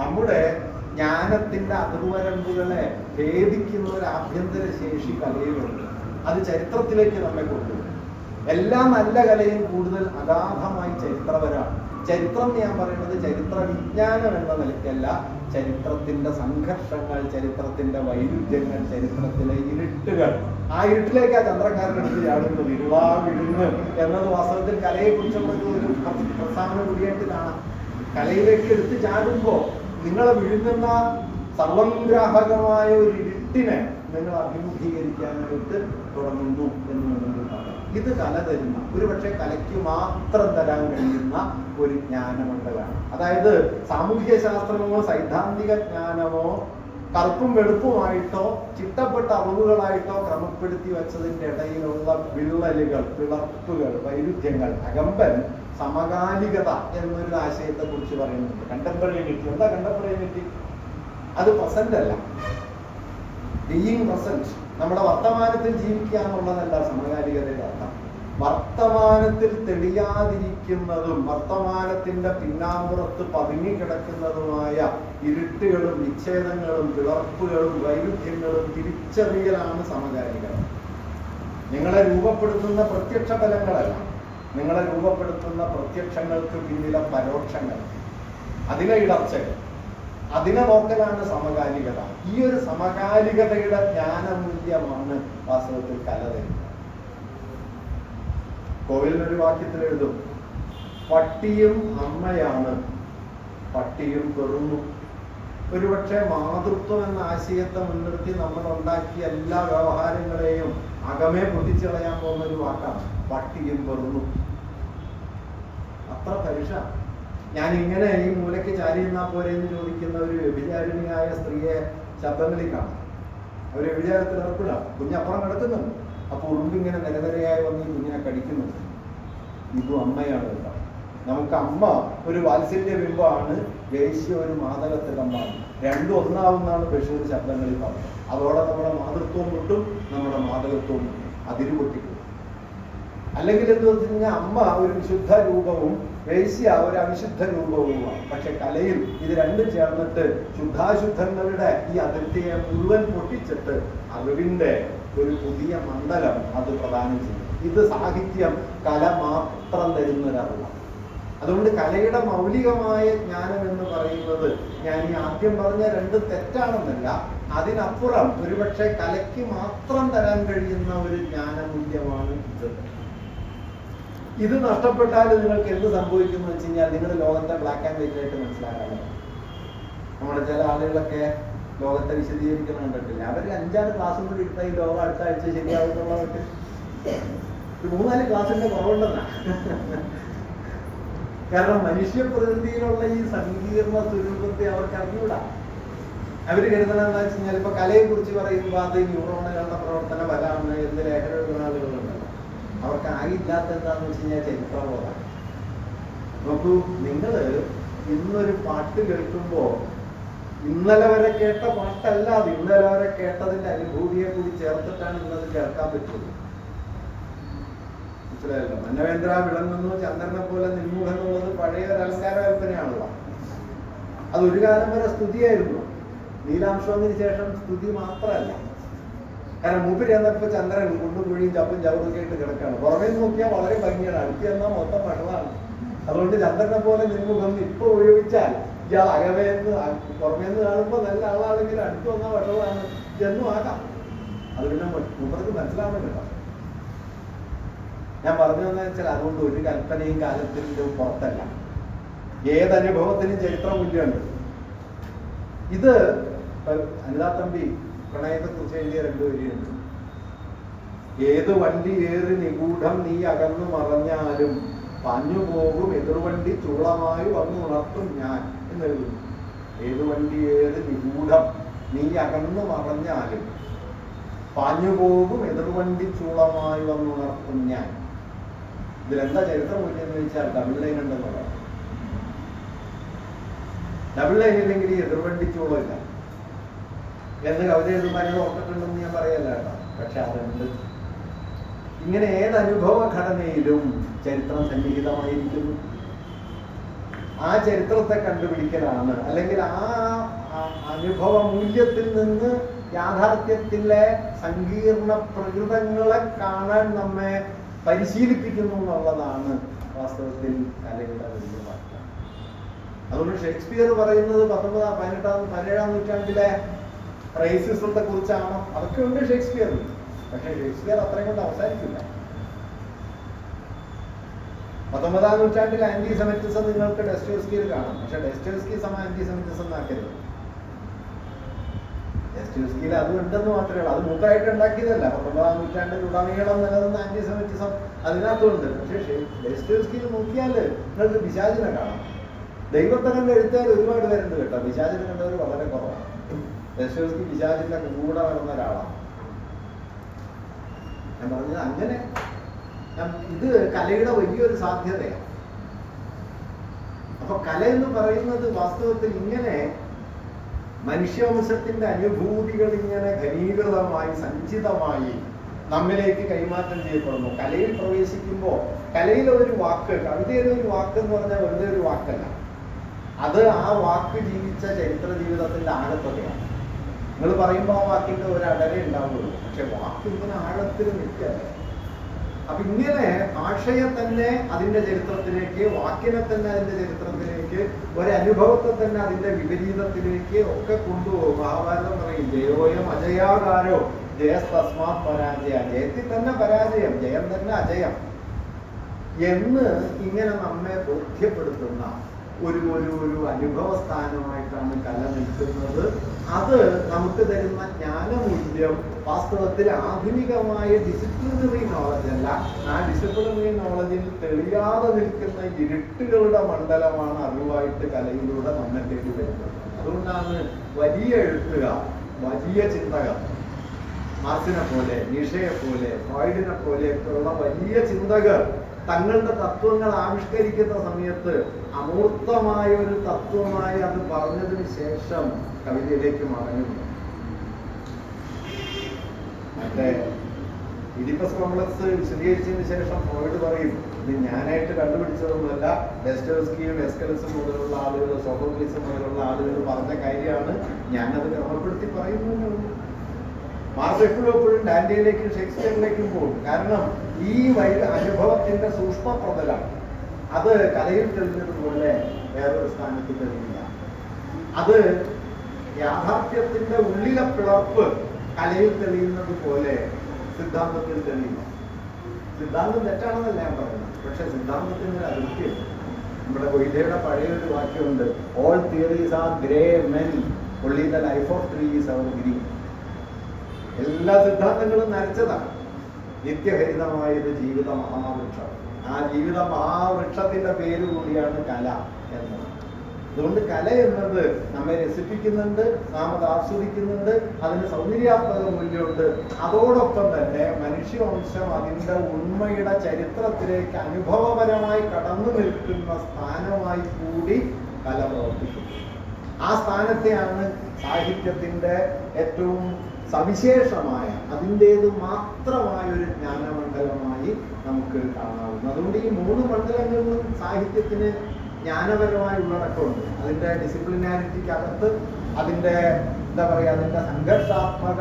നമ്മുടെ ജ്ഞാനത്തിന്റെ അതിർവരമ്പുകളെ ഭേദിക്കുന്ന ഒരു ആഭ്യന്തര ശേഷി കലയിലുണ്ട്. അത് ചരിത്രത്തിലേക്ക് നമ്മെ കൊണ്ടുപോകും എല്ലാ നല്ല കലയും കൂടുതൽ അഗാധമായി ചരിത്രപരമാണ് ചരിത്രം ഞാൻ പറയുന്നത് ചരിത്ര വിജ്ഞാനം എന്ന നിലയ്ക്കല്ല. ചരിത്രത്തിന്റെ സംഘർഷങ്ങൾ ചരിത്രത്തിന്റെ വൈരുദ്ധ്യങ്ങൾ ചരിത്രത്തിലെ ഇരുട്ടുകൾ. ആ ഇരുട്ടിലേക്ക് ആ ചന്ദ്രക്കാരനെടുത്ത് ചാടുന്നത് ഇരുളാവിഴുന്ന് എന്നത് വാസ്തവത്തിൽ കലയെക്കുറിച്ചുള്ള ഒരു പ്രസ്താവന കൂടിയായിട്ട് കാണാം കലയിലേക്ക് എടുത്ത് ചാടുമ്പോൾ നിങ്ങളെ വിഴുങ്ങുന്ന സർവംഗ്രാഹകമായ ഒരു ഇരുട്ടിനെ നിങ്ങൾ അഭിമുഖീകരിക്കാനായിട്ട് തുടങ്ങുന്നു എന്ന് നമുക്ക് ഇത് കല തരുന്ന ഒരു പക്ഷേ കലയ്ക്ക് മാത്രം തരാൻ കഴിയുന്ന ഒരു ജ്ഞാനമുണ്ടാണ് അതായത് സാമൂഹ്യ ശാസ്ത്രമോ സൈദ്ധാന്തിക ജ്ഞാനമോ കറുപ്പും വെളുപ്പുമായിട്ടോ ചിട്ടപ്പെട്ട അളവുകളായിട്ടോ ക്രമപ്പെടുത്തി വെച്ചതിന്റെ ഇടയിലുള്ള വിള്ളലുകൾ പിളർപ്പുകൾ വൈരുദ്ധ്യങ്ങൾ അകമ്പൻ സമകാലികത എന്നൊരു ആശയത്തെ കുറിച്ച് പറയുന്നുണ്ട് കണ്ടംപറേണിറ്റി എന്താ കണ്ടംപറേണിറ്റി അത് പ്രസന്റ് അല്ല. ബീയിങ് പ്രസന്റ് നമ്മുടെ വർത്തമാനത്തിൽ ജീവിക്കുക എന്നുള്ളതല്ല സമകാലികതയുടെ വർത്തമാനത്തിൽ തെളിയാതിരിക്കുന്നതും വർത്തമാനത്തിന്റെ പിന്നാമ്പുറത്ത് പതുങ്ങിക്കിടക്കുന്നതുമായ ഇരുട്ടുകളും വിച്ഛേദങ്ങളും പിളർപ്പുകളും വൈരുദ്ധ്യങ്ങളും തിരിച്ചറിയലാണ് സമകാലികൾ നിങ്ങളെ രൂപപ്പെടുത്തുന്ന പ്രത്യക്ഷ ഫലങ്ങളല്ല. നിങ്ങളെ രൂപപ്പെടുത്തുന്ന പ്രത്യക്ഷങ്ങൾക്ക് പിന്നിലെ പരോക്ഷങ്ങൾ. അതിലെ ഇടർച്ചകൾ. അതിനെ നോക്കലാണ് സമകാലികത. ഈ ഒരു സമകാലികതയുടെ ജ്ഞാനമൂല്യമാണ് വാസ്തവത്തിൽ കല കോവിലിനൊരു വാക്യത്തിൽ എഴുതും. പട്ടിയും അമ്മയാണ്. പട്ടിയും പെറുന്നു. ഒരുപക്ഷെ മാതൃത്വം എന്ന ആശയത്തെ മുൻനിർത്തി നമ്മൾ ഉണ്ടാക്കിയ എല്ലാ വ്യവഹാരങ്ങളെയും അകമേ പൊട്ടിച്ചളയാൻ പോകുന്ന ഒരു വാക്കാണ് പട്ടിയും പെറുന്നു. അത്ര പരുഷ. ഞാൻ ഇങ്ങനെ ഈ മൂലയ്ക്ക് ചാരി നിന്നാ പോരെ എന്ന് ചോദിക്കുന്ന ഒരു വ്യഭിചാരിണിയായ സ്ത്രീയെ ശബ്ദങ്ങളിൽ കാണാം അവർ വ്യഭിചാരത്തിൽ ഏർപ്പെടാം. കുഞ്ഞപ്പുറം കിടക്കുന്നുണ്ട്. അപ്പൊ ഉറുമ്പിങ്ങനെ നിരനിരയായി വന്ന് ഈ കുഞ്ഞിനെ കടിക്കുന്നു. ഇതും അമ്മയാണ് കേട്ടോ. നമുക്ക് അമ്മ ഒരു വാത്സല്യ ബിംബമാണ്. ദേശീയ ഒരു മാതകത്തിടമാണ് രണ്ടും ഒന്നാവുന്നാണ് ബഷീർ ശബ്ദങ്ങളിൽ പറഞ്ഞത്. അതോടെ നമ്മുടെ മാതൃത്വം കിട്ടും നമ്മുടെ മാതകത്വം കിട്ടും അതിര് പൊട്ടിക്കും അല്ലെങ്കിൽ എന്ന് വെച്ച് കഴിഞ്ഞാൽ അമ്മ ഒരു വിശുദ്ധ രൂപവും വേശ്യ ഒരു അവിശുദ്ധ രൂപവുമാണ്. പക്ഷെ കലയിൽ ഇത് രണ്ടും ചേർന്നിട്ട് ശുദ്ധാശുദ്ധങ്ങളുടെ ഈ അതിർത്തിയെ മുഴുവൻ പൊട്ടിച്ചിട്ട് അറിവിന്റെ ഒരു പുതിയ മണ്ഡലം അത് പ്രദാനം ചെയ്യും. ഇത് സാഹിത്യം കല മാത്രം തരുന്ന ഒരറിവാണ് അതുകൊണ്ട് കലയുടെ മൗലികമായ ജ്ഞാനം എന്ന് പറയുന്നത് ഞാൻ ഈ ആദ്യം പറഞ്ഞ രണ്ട് തെറ്റാണെന്നല്ല അതിനപ്പുറം ഒരുപക്ഷെ കലയ്ക്ക് മാത്രം തരാൻ കഴിയുന്ന ഒരു ജ്ഞാനമൂല്യമാണ് ഇത്. ഇത് നഷ്ടപ്പെട്ടാൽ നിങ്ങൾക്ക് എന്ത് സംഭവിക്കുന്നു വെച്ച് കഴിഞ്ഞാൽ നിങ്ങൾ ലോകത്തെ ബ്ലാക്ക് ആൻഡ് വൈറ്റ് ആയിട്ട് മനസ്സിലാക്കാൻ നമ്മുടെ ചില ആളുകളൊക്കെ ലോകത്തെ വിശദീകരിക്കുന്ന കണ്ടിട്ടില്ല. അവർ അഞ്ചാറ് ക്ലാസ് കൂടി എടുത്താൽ ഈ ലോകം അടുത്ത ആഴ്ച ശരിയാവുന്നുള്ളതൊക്കെ ഒരു മൂന്നാൽ ക്ലാസ്സിന്റെ കുറവുണ്ടെന്നാ. കാരണം മനുഷ്യ പ്രകൃതിയിലുള്ള ഈ സങ്കീർണ സ്വരൂപത്തെ അവർക്ക് അറിഞ്ഞൂടാ. അവർ കരുതണം എന്താ വെച്ച് കഴിഞ്ഞാൽ ഇപ്പൊ കലയെ കുറിച്ച് പറയുമ്പോൾ അത് ന്യൂറോണുകളുടെ പ്രവർത്തന ഫലമാണ് എന്ത് ലേഖന ആളുകളുണ്ടല്ലോ. അവർക്ക് ആയില്ലാത്ത എന്താന്ന് വെച്ച് കഴിഞ്ഞാൽ ചരിത്രബോധം. നോക്കൂ നിങ്ങൾ ഇന്നൊരു പാട്ട് കേൾക്കുമ്പോ ഇന്നലെ വരെ കേട്ട പാട്ടല്ല അത് ഇന്നലെ വരെ കേട്ടതിന്റെ അനുഭൂതിയെ കൂടി ചേർത്തിട്ടാണ് ഇന്നത് കേൾക്കാൻ പറ്റുന്നത്. മനസ്സിലായല്ലോ? മന്നവേന്ദ്ര വിളങ്ങുന്നു ചന്ദ്രനെ പോലെ നിൻമുഖം എന്നുള്ളത് പഴയ ഒരു അലങ്കാര അത് ഒരു കാലം വരെ സ്തുതിയായിരുന്നു. നീലാംശോന്നിന് ശേഷം സ്തുതി മാത്രമല്ല. കാരണം മൂപ്പര് എന്നപ്പോ ചന്ദ്രൻ കുണ്ടും കുഴിയും ചപ്പും ചവറൊക്കെ ആയിട്ട് കിടക്കാണ്. പുറമേ നോക്കിയാൽ വളരെ ഭംഗിയാണ്. അടുത്ത് ചെന്നാൽ മൊത്തം വെള്ളമാണ്. അതുകൊണ്ട് ചന്ദ്രനെ പോലെ നിൻമുഖം ഇപ്പൊ ഉപയോഗിച്ചാൽ ഇയാൾ അകമേന്ന് പുറമേന്ന് കാണുമ്പോൾ നല്ല ആളാണെങ്കിൽ അടുത്ത് വന്നാൽ വെള്ളമാണ് ജന്മം ആകാം. അത് പിന്നെ മൂപ്പർക്ക് മനസ്സിലാവുന്നുണ്ടോ ഞാൻ പറഞ്ഞു എന്ന് വെച്ചാൽ അതുകൊണ്ട് ഒരു കൽപ്പനയും കാലത്തിന്റെ പുറത്തല്ല. ഏതനുഭവത്തിനും ചരിത്രമൂല്യമുണ്ട് ഇത് അനിതാ തമ്പി പ്രണയത്തെ കുറിച്ച് എഴുതിയ രണ്ടു വരിയുണ്ട്. ഏത് വണ്ടി ഏറി നിഗൂഢം നീ അകന്നു മറഞ്ഞാലും പാഞ്ഞു പോകും എതിർവണ്ടി ചൂളമായി വന്നു ഉണർത്തും ഞാൻ. എന്നെഴുതുന്നു ഏത് വണ്ടി ഏത് നിഗൂഢം നീ അകന്നു മറഞ്ഞാലും പാഞ്ഞു പോകും എതിർവണ്ടി ചൂളമായി വന്നുണർത്തും ഞാൻ. ഇതിലെന്താ ചരിത്രമൂല്യം എന്ന് വെച്ചാൽ ഡബിൾ ലൈൻ ഉണ്ടെന്ന് പറയാം. ഡബിൾ ലൈൻ ഇല്ലെങ്കിൽ എതിർവണ്ടി ചൂളമില്ല എന്ന് കവിത അതിന് ഓർത്തിട്ടുണ്ടെന്ന് ഞാൻ പറയല്ല കേട്ടോ. പക്ഷെ അതുണ്ട്. ഇങ്ങനെ ഏത് അനുഭവ ഘടനയിലും ചരിത്രം സന്നിഹിതമായിരിക്കുന്നു. ആ ചരിത്രത്തെ കണ്ടുപിടിക്കലാണ്. അല്ലെങ്കിൽ ആ അനുഭവ മൂല്യത്തിൽ നിന്ന് യാഥാർത്ഥ്യത്തിലെ സങ്കീർണ പ്രകൃതങ്ങളെ കാണാൻ നമ്മെ പരിശീലിപ്പിക്കുന്നു എന്നുള്ളതാണ് വാസ്തവത്തിൽ കലയുടെ വലിയ പാട്ട് അതുകൊണ്ട് ഷേക്സ്പിയർ പറയുന്നത് പത്തൊമ്പതാം പതിനെട്ടാം പതിനേഴാം നൂറ്റാണ്ടിലെ റേസിസത്തെ കുറിച്ചാണോ? അതൊക്കെ ഉണ്ട് ഷേക്സ്പിയറിൽ പക്ഷെ ഷേക്സ്പിയർ അത്രയും കൊണ്ട് അവസാനിക്കില്ല. പത്തൊമ്പതാം നൂറ്റാണ്ടിൽ ആന്റി സെമിറ്റിസം നിങ്ങൾക്ക് ഡെസ്റ്റോസ്കിയിൽ കാണാം. പക്ഷെ ഡെസ്റ്റോസ്കി സമ ആന്റി സെമിറ്റിസം എന്നാക്കരുത് ഡെസ്റ്റോസ്കിയിൽ അത് ഉണ്ടെന്ന് മാത്രമേ ഉള്ളൂ. അത് മൂപ്പരായിട്ട് ഉണ്ടാക്കിയതല്ല. പത്തൊമ്പതാം നൂറ്റാണ്ടിൽ ഉടനീളം നിലനിന്ന ആന്റി സെമിറ്റിസം അതിനകത്തുണ്ട്. പക്ഷേ ഡെസ്റ്റോസ്കിയിൽ നോക്കിയാൽ നിങ്ങൾക്ക് പിശാചിനെ കാണാം. ദൈവത്തെ കണ്ട് എഴുത്തുകാർ ഒരുപാട് പേരുണ്ട് കേട്ടോ. പിശാചിനെ കണ്ടവർ വളരെ കുറവാണ്. ഡെസ്റ്റോസ്കി പിശാചിന്റെ കൂടെ നടന്ന ഒരാളാണ്. ഞാൻ പറഞ്ഞത് അങ്ങനെ ഇത് കലയുടെ വലിയൊരു സാധ്യതയാണ്. അപ്പൊ കല എന്ന് പറയുന്നത് വാസ്തവത്തിൽ ഇങ്ങനെ മനുഷ്യവംശത്തിന്റെ അനുഭൂതികൾ ഇങ്ങനെ ഘനീകൃതമായി സഞ്ചിതമായി നമ്മിലേക്ക് കൈമാറ്റം ചെയ്യപ്പെടുന്നു. കലയിൽ പ്രവേശിക്കുമ്പോൾ കലയിലെ ഒരു വാക്ക് കവിതയിലെ ഒരു വാക്ക് എന്ന് പറഞ്ഞാൽ വെറുതെ ഒരു വാക്കല്ല. അത് ആ വാക്ക് ജീവിച്ച ചരിത്ര ജീവിതത്തിന്റെ ആഴത്തതയാണ് നിങ്ങൾ പറയുമ്പോൾ ആ വാക്കിന്റെ ഒരു അടരേ ഉണ്ടാവുള്ളൂ പക്ഷെ വാക്ക് ഇങ്ങനെ ആഴത്തിൽ നിൽക്കല്ലേ അപ്പൊ ഇങ്ങനെ ഭാഷയെ തന്നെ അതിന്റെ ചരിത്രത്തിലേക്ക് വാക്കിനെ തന്നെ അതിന്റെ ചരിത്രത്തിലേക്ക് ഒരനുഭവത്തെ തന്നെ അതിന്റെ വിപരീതത്തിലേക്ക് ഒക്കെ കൊണ്ടുപോകും മഹാഭാരതം പറയും ജയോയം അജയാകാരോ ജയസ്തസ്മാത് പരാജയ. ജയത്തിൽ തന്നെ പരാജയം ജയം തന്നെ അജയം എന്ന് ഇങ്ങനെ നമ്മെ ബോധ്യപ്പെടുത്തുന്ന ഒരു ഒരു ഒരു അനുഭവ സ്ഥാനമായിട്ടാണ് കല നിൽക്കുന്നത്. അത് നമുക്ക് തരുന്ന ജ്ഞാനമൂല്യം വാസ്തവത്തിൽ ആധുനികമായ ഡിസിപ്ലിനറി നോളജ് അല്ല. ആ ഡിസിപ്ലിനറി നോളജിൽ തെളിയാതെ നിൽക്കുന്ന ഇരുട്ടുകളുടെ മണ്ഡലമാണ് അറിവായിട്ട് കലയിലൂടെ നമ്മെ തേടി വരുന്നത്. അതുകൊണ്ടാണ് വലിയ എഴുത്തുകാർ വലിയ ചിന്തകർ മാർസിനെ പോലെ നിഷയെ പോലെ ഫ്രോയിഡിനെ പോലെയൊക്കെയുള്ള വലിയ ചിന്തകർ തങ്ങളുടെ തത്വങ്ങൾ ആവിഷ്കരിക്കുന്ന സമയത്ത് അമൂർത്തമായ ഒരു തത്വമായി അത് പറഞ്ഞതിന് ശേഷം കവിതയിലേക്ക് മടങ്ങുന്നു. മറ്റേ ഇഡിപ്പസ് കോംപ്ലക്സ് വിശദീകരിച്ചതിന് ശേഷം ഫ്രോയിഡ് പറയും ഇത് ഞാനായിട്ട് കണ്ടുപിടിച്ചതൊന്നുമല്ല ഡെസ്റ്റോസ്കിയും എസ്കലസും മുതലുള്ള ആളുകൾ സോഫോക്ലീസും മുതലുള്ള ആളുകൾ പറഞ്ഞ കാര്യമാണ് ഞാനത് ക്രമപ്പെടുത്തി പറയുന്നു മാർസ് എപ്പോഴും എപ്പോഴും ഡാൻഡിയിലേക്കും ഷേക്സ്പിയറിലേക്കും പോകും. കാരണം ഈ വഴി അനുഭവത്തിന്റെ സൂക്ഷ്മ പ്രതലം അത് കലയിൽ തെളിഞ്ഞതുപോലെ വേറൊരു സ്ഥാനത്ത് തെളിഞ്ഞില്ല അത് യാഥാർത്ഥ്യത്തിന്റെ ഉള്ളിലെ പിളർപ്പ് കലയിൽ തെളിയുന്നത് പോലെ സിദ്ധാന്തത്തിൽ തെളിയില്ല. സിദ്ധാന്തം തെറ്റാണെന്നല്ല ഞാൻ പറയുന്നത്. പക്ഷെ സിദ്ധാന്തത്തിന് ഒരു അതിർത്തിയുണ്ട് നമ്മുടെ കൊയ്തയുടെ പഴയ ഒരു വാക്യമുണ്ട് all theories are grey men only the life of tree is ever green എല്ലാ സിദ്ധാന്തങ്ങളും നരച്ചതാണ്. നിത്യഹരിതമായത് ജീവിത മഹാവൃക്ഷം. ആ ജീവിത മഹാവൃക്ഷത്തിന്റെ പേര് കൂടിയാണ് കല എന്നത് അതുകൊണ്ട് കല എന്നത് നമ്മെ രസിപ്പിക്കുന്നുണ്ട് നാം അത് ആസ്വദിക്കുന്നുണ്ട് അതിന് സൗന്ദര്യാത്മക മൂല്യമുണ്ട്. അതോടൊപ്പം തന്നെ മനുഷ്യവംശം അതിന്റെ ഉണ്മയുടെ ചരിത്രത്തിലേക്ക് അനുഭവപരമായി കടന്നു നിൽക്കുന്ന സ്ഥാനമായി കൂടി കല പ്രവർത്തിക്കുന്നു. ആ സ്ഥാനത്തെയാണ് സാഹിത്യത്തിന്റെ ഏറ്റവും സവിശേഷമായ അതിന്റേത് മാത്രമായ ഒരു ജ്ഞാനമണ്ഡലമായി നമുക്ക് കാണാവുന്നത്. അതുകൊണ്ട് ഈ മൂന്ന് മണ്ഡലങ്ങളിലും സാഹിത്യത്തിന് ജ്ഞാനപരമായ ഉള്ളടക്കമുണ്ട് അതിന്റെ ഡിസിപ്ലിനാരിറ്റിക്ക് അകത്ത് അതിന്റെ എന്താ പറയുക അതിന്റെ സംഘർഷാത്മക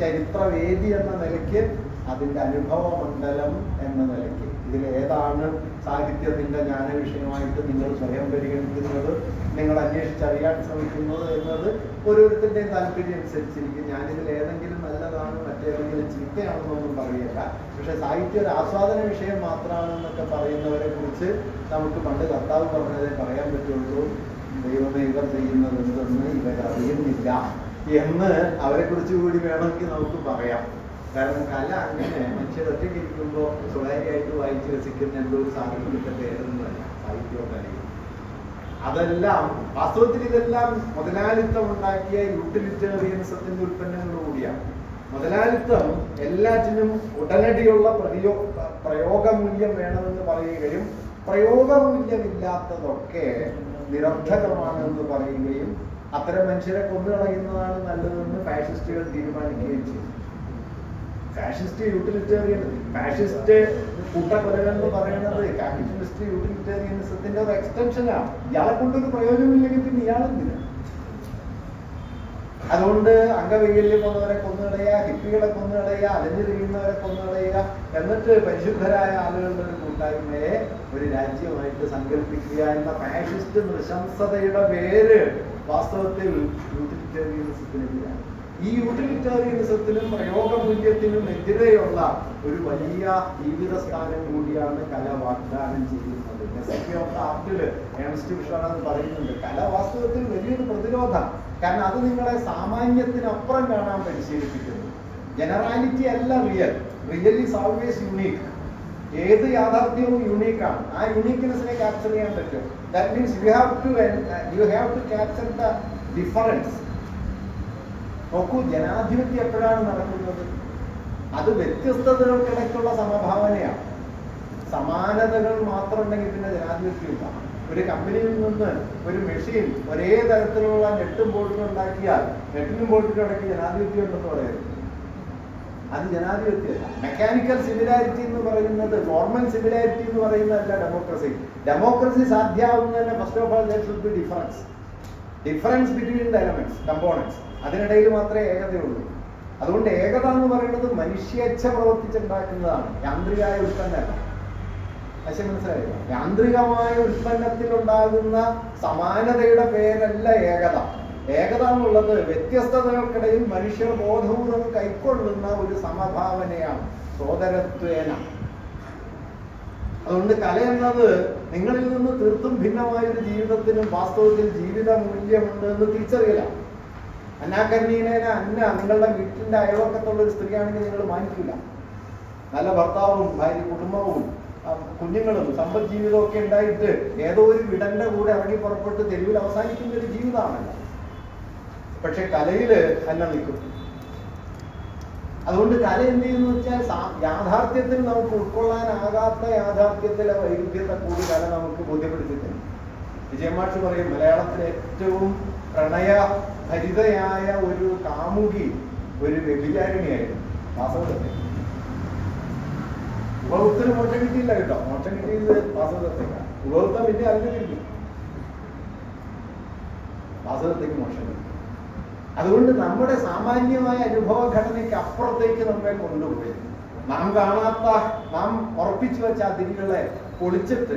ചരിത്രവേദി എന്ന നിലയ്ക്ക് അതിന്റെ അനുഭവ മണ്ഡലം എന്ന നിലയ്ക്ക് ഇതിൽ ഏതാണ് സാഹിത്യത്തിന്റെ ജ്ഞാന വിഷയമായിട്ട് നിങ്ങൾ സ്വയം പരിഗണിക്കുന്നത് നിങ്ങൾ അന്വേഷിച്ചറിയാൻ ശ്രമിക്കുന്നത് എന്നത് ഓരോരുത്തരുടെയും താല്പര്യം അനുസരിച്ചിരിക്കും. ഞാനിതിൽ ഏതെങ്കിലും നല്ലതാണ് മറ്റേതെങ്കിലും ചീത്തയാണെന്നൊന്നും പറയില്ല. പക്ഷെ സാഹിത്യ ഒരു ആസ്വാദന വിഷയം മാത്രമാണെന്നൊക്കെ പറയുന്നവരെ കുറിച്ച് നമുക്ക് പണ്ട് കർത്താവ് പറഞ്ഞതേ പറയാൻ പറ്റുള്ളൂ. ദൈവമേ ഇവർ ചെയ്യുന്നത് എന്തെന്ന് ഇവർ അറിയുന്നില്ല എന്ന് അവരെ കുറിച്ച് കൂടി വേണമെങ്കിൽ നമുക്ക് പറയാം. കാരണം കല അങ്ങനെ മനുഷ്യർ ഒറ്റയ്ക്ക് ഇരിക്കുമ്പോൾ സ്വകാര്യമായിട്ട് വായിച്ച് രസിക്കുന്ന എന്തോ ഒരു സാഹിത്യത്തിന്റെ പേരൊന്നുമല്ല സാഹിത്യവും കലയും അതെല്ലാം വാസ്തവത്തിൽ ഇതെല്ലാം മുതലാളിത്തം ഉണ്ടാക്കിയ യൂട്ടിലിറ്റേറിയനിസത്തിന്റെ ഉൽപ്പന്നങ്ങൾ കൂടിയാണ്. മുതലാളിത്തം എല്ലാറ്റിനും ഉടനടിയുള്ള പ്രതിയോ പ്രയോഗമൂല്യം വേണമെന്ന് പറയുകയും പ്രയോഗമൂല്യമില്ലാത്തതൊക്കെ നിരർത്ഥകമാണെന്ന് പറയുകയും അത്തരം മനുഷ്യരെ കൊന്നു കളയുന്നതാണ് നല്ലതെന്ന് ഫാഷിസ്റ്റുകൾ തീരുമാനിക്കുകയും ചെയ്തു. ഫാഷിസ്റ്റ് യൂട്ടിലിറ്റേറിയൻ ഫാഷിസ്റ്റ് കൂട്ടക്കൊലകൾ എന്ന് പറയുന്നത് ക്യാപിറ്റലിസ്റ്റ് യൂട്ടിലിറ്റേറിയനിസത്തിന്റെ ഒരു എക്സ്റ്റൻഷനാണ് ഇയാളെ കൊണ്ടൊരു പ്രയോജനമില്ലെങ്കിൽ പിന്നെ ഇയാളെന്തിനാ? അതുകൊണ്ട് അംഗവൈകല്യം വന്നവരെ കൊന്നുകളയുക ഹിപ്പികളെ കൊന്നുകളയുക അലഞ്ഞു തിരിയുന്നവരെ കൊന്നുകളയുക എന്നിട്ട് പരിശുദ്ധരായ ആളുകളുടെ ഒരു കൂട്ടായ്മയെ ഒരു രാജ്യമായിട്ട് സങ്കല്പിക്കുക എന്ന ഫാഷിസ്റ്റ് നൃശംസതയുടെ പേര് വാസ്തവത്തിൽ യൂട്ടിലിറ്റേറിയനിസത്തിനെതിരാണ് ഈ യൂട്ടിലിറ്റേറിയനിസത്തിനും പ്രയോഗമൂല്യത്തിനും എതിരെയുള്ള ഒരു വലിയ ജീവിത സ്ഥാനം കൂടിയാണ് കല വാഗ്ദാനം ചെയ്യുന്നത്. പറയുന്നുണ്ട് കല വാസ്തവത്തിൽ വലിയൊരു പ്രതിരോധം. കാരണം അത് നിങ്ങളെ സാമാന്യത്തിനപ്പുറം കാണാൻ പരിശീലിപ്പിക്കുന്നു. ജനറാലിറ്റി അല്ല real. Real is always unique. ഏത് യാഥാർത്ഥ്യവും യുണീക്കാണ്. ആ യുണീക്ക്നെസ്സിനെ ക്യാപ്ചർ ചെയ്യാൻ പറ്റും. That means you have to you have to capture the difference. നോക്കൂ ജനാധിപത്യം എപ്പോഴാണ് നടക്കുന്നത്. അത് വ്യത്യസ്തതകൾക്കിടയ്ക്കുള്ള സമഭാവനയാണ്. സമാനതകൾ മാത്രം ഉണ്ടെങ്കിൽ പിന്നെ ജനാധിപത്യമില്ല. ഒരു കമ്പനിയിൽ നിന്ന് ഒരു മെഷീൻ ഒരേ തരത്തിലുള്ള നെട്ടും ബോട്ടും ഉണ്ടാക്കിയാൽ നെട്ടിനും ബോട്ടിനും ഇടയ്ക്ക് ജനാധിപത്യം ഉണ്ടെന്ന് പറയരുത്. അത് ജനാധിപത്യമല്ല. മെക്കാനിക്കൽ സിമിലാരിറ്റി എന്ന് പറയുന്നത് ഫോർമൽ സിമിലാരിറ്റി എന്ന് പറയുന്നതല്ല democracy democracy സാധ്യമാവുന്നതിന് first of all difference difference between the elements components അതിനിടയിൽ മാത്രമേ ഏകതയുള്ളൂ. അതുകൊണ്ട് ഏകത എന്ന് പറയുന്നത് മനുഷ്യേച്ഛ പ്രവർത്തിച്ചുണ്ടാക്കുന്നതാണ്. യാന്ത്രികമായ ഉൽപ്പന്നമല്ല പക്ഷെ മനസ്സിലായില്ല യാന്ത്രികമായ ഉൽപ്പന്നത്തിൽ ഉണ്ടാകുന്ന സമാനതയുടെ പേരല്ല ഏകത. ഏകത എന്നുള്ളത് വ്യത്യസ്തതകൾക്കിടയിൽ മനുഷ്യർ ബോധപൂർവം കൈക്കൊള്ളുന്ന ഒരു സമഭാവനയാണ്. സോദരത്വേന അതുകൊണ്ട് കല എന്നത് നിങ്ങളിൽ നിന്ന് തീർത്തും ഭിന്നമായ ഒരു ജീവിതത്തിനും വാസ്തവത്തിൽ ജീവിത മൂല്യമുണ്ട് എന്ന് തിരിച്ചറിയലാണ്. അന്നാക്കന്നീനേന അന്ന നിങ്ങളുടെ വീട്ടിന്റെ അയൽവക്കത്തുള്ള ഒരു സ്ത്രീയാണെങ്കിൽ നിങ്ങൾ മാനിക്കില്ല നല്ല ഭർത്താവും ഭാര്യ കുടുംബവും കുഞ്ഞുങ്ങളും സമ്പദ് ജീവിതവും ഒക്കെ ഉണ്ടായിട്ട് ഏതോ ഒരു വിടന്റെ കൂടെ ഇറങ്ങി പുറപ്പെട്ട് തെരുവിൽ അവസാനിക്കുന്ന ഒരു ജീവിതമാണല്ലോ. പക്ഷെ കലയിൽ അല്ല നിൽക്കും അതുകൊണ്ട് കല എന്ത് ചെയ്യുന്നു വെച്ചാൽ യാഥാർത്ഥ്യത്തിൽ നമുക്ക് ഉൾക്കൊള്ളാനാകാത്ത യാഥാർത്ഥ്യത്തിലെ വൈരുദ്ധ്യത്തെ കൂടി കല നമുക്ക് ബോധ്യപ്പെടുത്തിയിട്ടുണ്ട്. വിജയമാഷ് പറയും മലയാളത്തിലെ ഏറ്റവും പ്രണയ ഭരിതയായ ഒരു കാമുകി ഒരു വ്യഭിചാരിണിയായിരുന്നു. വാസവദത്തെ ഉപഭോക്തന് മോക്ഷം കിട്ടിയില്ല കേട്ടോ. മോക്ഷം കിട്ടിയത് വാസവദത്തേക്കാണ് ഉപഭോക്തം പിന്നെ അറിഞ്ഞിട്ടില്ല വാസവദത്തേക്ക് മോക്ഷം കിട്ടി. അതുകൊണ്ട് നമ്മുടെ സാമാന്യമായ അനുഭവഘടനയ്ക്ക് അപ്പുറത്തേക്ക് നമ്മളെ കൊണ്ടുപോയി. നാം കാണാത്ത നാം ഉറപ്പിച്ചു വെച്ച അതിരുകളെ പൊളിച്ചിട്ട്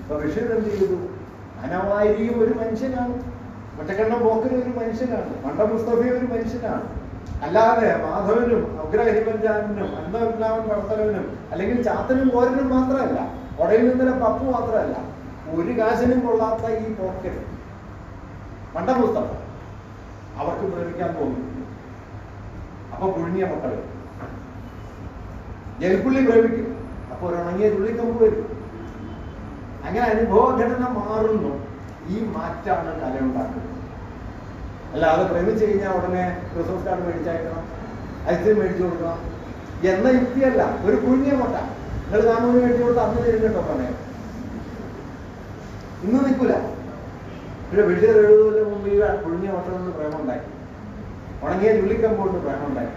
ഇപ്പൊ ബഷീർ എന്ത് ചെയ്തു? അനവാരിയും ഒരു മനുഷ്യനാണ്. ഒറ്റക്കണ്ണം പോക്കനും ഒരു മനുഷ്യനാണ്. മണ്ട മുസ്തഫയും ഒരു മനുഷ്യനാണ്. അല്ലാതെ മാധവനും അഗ്രഹരിപഞ്ചാനും അന്നവിജ്ഞാവൻ വർത്തകനും അല്ലെങ്കിൽ ചാത്തനും കോരനും മാത്രമല്ല ഉടയിൽ നിന്നിലെ പപ്പു മാത്രമല്ല ഒരു കാശിനും കൊള്ളാത്ത ഈ പോക്കൻ മണ്ട മുസ്തഫ. അവർക്ക് പ്രേമിക്കാൻ തോന്നും അപ്പൊ പുഴുങ്ങിയ മക്കൾ ജൽപ്പുള്ളി പ്രേമിക്കും. അപ്പൊ ഒരു ഉണങ്ങിയ തുള്ളിക്കമ്പ് വരും. അങ്ങനെ അനുഭവഘടന മാറുന്നു. ഈ മാറ്റാണ് കല ഉണ്ടാക്കുന്നത് അല്ല അത് പ്രേമിച്ചു കഴിഞ്ഞാൽ ഉടനെ ക്രിസ്മസ് കാർഡ് മേടിച്ചയക്കണം ഐസ്ക്രീം മേടിച്ചു കൊടുക്കണം. എന്ന യുക്തിയല്ല ഒരു പുഴുങ്ങിയ മുട്ട നിങ്ങൾ കാണുന്നതിന് മേടിച്ചു കൊടുത്ത് അന്ന് തരും കേട്ടോ പറഞ്ഞേ ഇന്ന് നിൽക്കൂല. പിന്നെ വീട്ടിൽ എഴുതുന്നതിന് മുമ്പ് ഈ കുഴിഞ്ഞ കൊണ്ട് പ്രേമം ഉണ്ടായി ഉണങ്ങിയ ചുള്ളിക്കമ്പ് കൊണ്ട് പ്രേമം ഉണ്ടാക്കി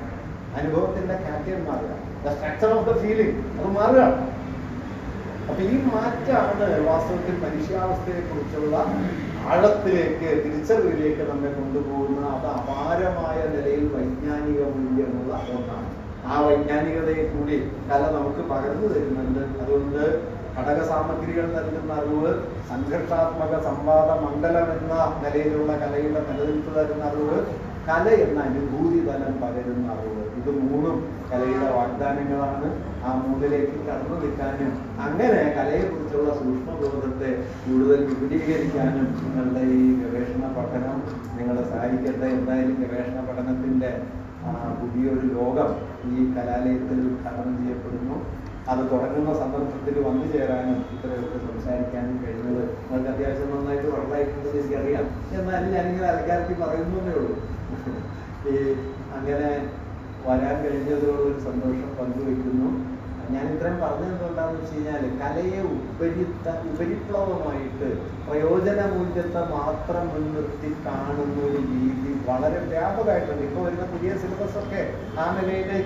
അനുഭവത്തിന്റെ കാറ്റേൺ മാറുക. The structure of the feeling അത് മാറുകയാണ് അപ്പൊ ഈ മാറ്റാണ് വാസ്തവത്തിൽ മനുഷ്യാവസ്ഥയെ കുറിച്ചുള്ള ആഴത്തിലേക്ക് തിരിച്ചറിവിലേക്ക് നമ്മെ കൊണ്ടുപോകുന്ന അത് അപാരമായ നിലയിൽ വൈജ്ഞാനിക മൂല്യമുള്ള ഒന്നാണ്. ആ വൈജ്ഞാനികതയെ കൂടി കല നമുക്ക് പകർന്നു തരുന്നുണ്ട്. അതുകൊണ്ട് ഘടക സാമഗ്രികൾ നൽകുന്ന അറിവ് സംഘർഷാത്മക സംവാദ മണ്ഡലം എന്ന നിലയിലുള്ള കലയുടെ നിലനിൽപ്പ് തരുന്ന അറിവ് കല എന്ന അനുഭൂതി തലം പകരുന്ന അറിവ് ഇത് മൂന്നും കലയുടെ വാഗ്ദാനങ്ങളാണ്. ആ മൂന്നിലേക്ക് കടന്നു നിൽക്കാനും അങ്ങനെ കലയെക്കുറിച്ചുള്ള സൂക്ഷ്മബോധത്തെ കൂടുതൽ വിപുലീകരിക്കാനും നിങ്ങളുടെ ഈ ഗവേഷണ പഠനം നിങ്ങളെ സഹായിക്കട്ടെ. എന്തായാലും ഗവേഷണ പഠനത്തിന്റെ പുതിയൊരു ലോകം ഈ കലാലയത്തിൽ ഉദ്ഘാടനം ചെയ്യപ്പെടുന്നു. അത് തുടങ്ങുന്ന സന്ദർഭത്തിൽ വന്നു ചേരാനും ഇത്രയൊക്കെ സംസാരിക്കാനും കഴിഞ്ഞത് നിങ്ങൾക്ക് അത്യാവശ്യം നന്നായിട്ട് വളരായിട്ടുണ്ടെന്ന് എനിക്കറിയാം. എന്നാലും ഞാനിങ്ങനെ അലക്കാരത്തിൽ പറയുന്നതേ ഉള്ളൂ. ഈ അങ്ങനെ വരാൻ കഴിഞ്ഞതിനോട് ഒരു സന്തോഷം പങ്കുവെക്കുന്നു. ഞാൻ ഇത്രയും പറഞ്ഞത് എന്തുകൊണ്ടാണെന്ന് വെച്ച് കഴിഞ്ഞാൽ കലയെ ഉപരിത്ത ഉപരിപ്ലവമായിട്ട് പ്രയോജന മൂല്യത്തെ മാത്രം മുൻനിർത്തി കാണുന്ന ഒരു രീതി വളരെ വ്യാപകമായിട്ടുണ്ട്. ഇപ്പോൾ വരുന്ന പുതിയ സിലബസ് ഒക്കെ ആ നിലയിലേക്ക്